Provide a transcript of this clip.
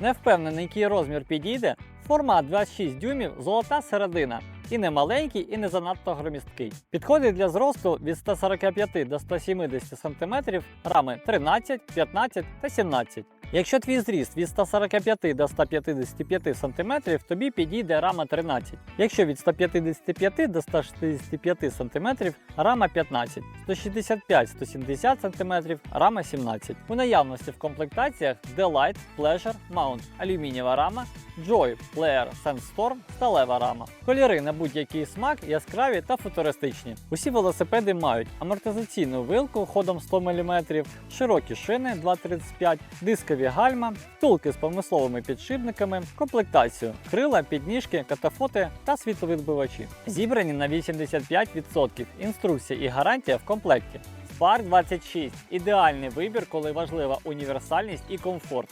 Не впевнений, який розмір підійде. Формат 26 дюймів, золота середина. І не маленький, і не занадто громісткий. Підходить для зросту від 145 до 170 см, рами 13, 15 та 17. Якщо твій зріст від 145 до 155 см, тобі підійде рама 13. Якщо від 155 до 165 см, рама 15, 165-170 см, рама 17. У наявності в комплектаціях Delight, Pleasure, Mount, алюмінієва рама, Joy, Player, Sandstorm, сталева рама. Кольори на будь-який смак яскраві та футуристичні. Усі велосипеди мають амортизаційну вилку ходом 100 мм, широкі шини 2,35, дискові гальма, втулки з промисловими підшипниками, комплектацію, крила, підніжки, катафоти та світловідбивачі. Зібрані на 85%. Інструкція і гарантія в комплекті. Spark 26 ідеальний вибір, коли важлива універсальність і комфорт.